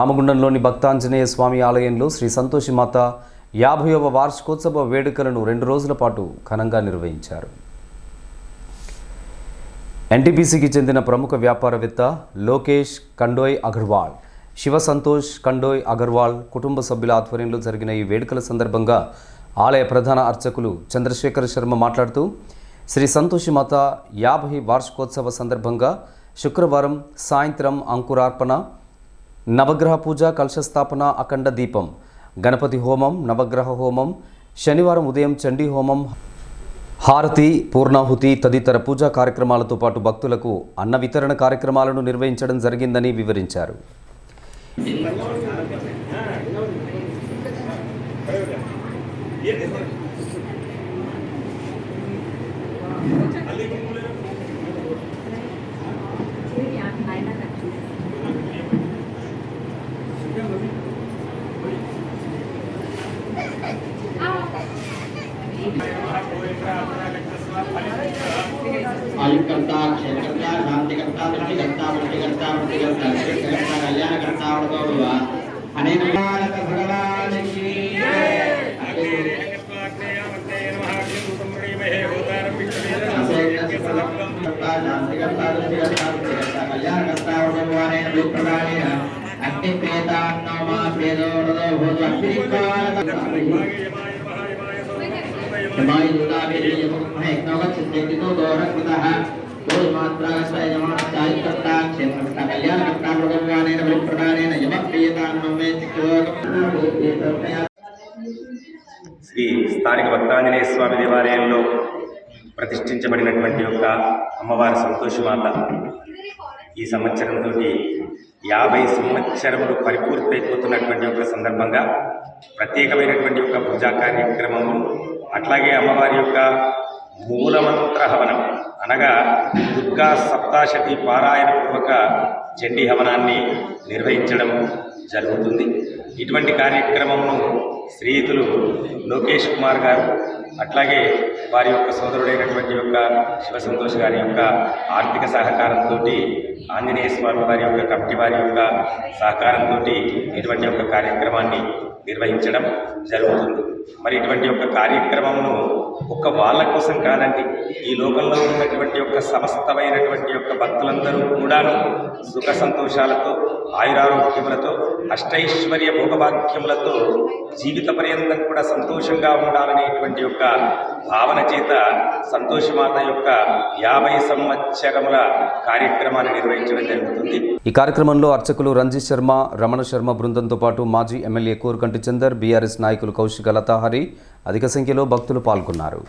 రామగుండంలోని భక్తాంజనేయ స్వామి ఆలయంలో శ్రీ సంతోషి మాత యాభైవ వార్షికోత్సవ వేడుకలను రెండు రోజుల పాటు ఘనంగా నిర్వహించారు. ఎన్టీపీసీకి చెందిన ప్రముఖ వ్యాపారవేత్త లోకేష్ కండోయ్ అగర్వాల్ శివ సంతోష్ కండోయ్ అగర్వాల్ కుటుంబ సభ్యుల ఆధ్వర్యంలో జరిగిన ఈ వేడుకల సందర్భంగా ఆలయ ప్రధాన అర్చకులు చంద్రశేఖర్ శర్మ మాట్లాడుతూ శ్రీ సంతోషి మాత యాభై వార్షికోత్సవ సందర్భంగా శుక్రవారం సాయంత్రం అంకురార్పణ నవగ్రహ పూజ కలశస్థాపన అఖండ దీపం. గణపతి హోమం నవగ్రహ హోమం శనివారం ఉదయం చండీ హోమం హారతి పూర్ణాహుతి తదితర పూజా కార్యక్రమాలతో పాటు భక్తులకు అన్న వితరణ కార్యక్రమాలను నిర్వహించడం జరిగిందని వివరించారు. आयुकर्ता क्षेत्रकर्ता शांतिकर्ता वृत्तिकर्ता वृत्तिकर्ता वृत्तिकर्ता वृत्तिकर्ता कल्याणकर्ता वृतो अनेन भारत भगवान की शांतिकर्ता वृत्तिकर्ता वृत्तिकर्ता कल्याणकर्ता वृतो अनेन विप्रदानेन అట్టి ప్రేతాన్నోమా ప్రేదో హృదో భూతో అభిరిక్కారకృతాభిర్యముఖేనోగచ్చిద్ధితో దోరకృతః కళ్యాణకర్తామృగంగానైన విప్రదానైన యమప్రియతాన్మే శ్రీ స్థానిక భక్తాంజనేయ స్వామి దేవాలయంలో ప్రతిష్ఠించబడినటువంటి యొక్క అమ్మవారి సంతోషమాత ఈ సంవత్సరంతో యాభై సంవత్సరములు పరిపూర్తయిపోతున్నటువంటి యొక్క సందర్భంగా ప్రత్యేకమైనటువంటి యొక్క పూజా కార్యక్రమము అట్లాగే అమ్మవారి యొక్క మూలమంత్ర హవనం అనగా దుర్గా సప్తాశతి పారాయణ పూర్వక చండీ హవనాన్ని నిర్వహించడం జరుగుతుంది. ఇటువంటి కార్యక్రమమును స్నేహితులు లోకేష్ కుమార్ గారు అట్లాగే వారి యొక్క సోదరుడైనటువంటి యొక్క శివ సంతోష్ గారి యొక్క ఆర్థిక సహకారంతో ఆంజనేయ స్వామి వారి యొక్క కమిటీ వారి యొక్క సహకారంతో ఇటువంటి యొక్క కార్యక్రమాన్ని నిర్వహించడం జరుగుతుంది. మరి ఇటువంటి యొక్క కార్యక్రమమును ఒక్క వాళ్ళ కోసం కాదండి. ఈ లోకంలో ఉన్నటువంటి యొక్క సమస్తమైనటువంటి యొక్క భక్తులందరూ కూడాను సుఖ సంతోషాలతో ఆయురారోగ్యములతో అష్టైశ్వర్య భోగభాగ్యములతో జీవిత పర్యంతం కూడా సంతోషంగా ఉండాలనేటువంటి యొక్క భావన చేత సంతోషమాత యొక్క యాభై సంవత్సరముల కార్యక్రమాన్ని నిర్వహించడం జరుగుతుంది. ఈ కార్యక్రమంలో అర్చకులు రంజిత్ శర్మ రమణ శర్మ బృందంతో పాటు మాజీ ఎమ్మెల్యే కోరుకంటి చందర్ బీఆర్ఎస్ నాయకులు కౌశిక లతాహరి అధిక సంఖ్యలో భక్తులు పాల్గొన్నారు. ఉన్నారు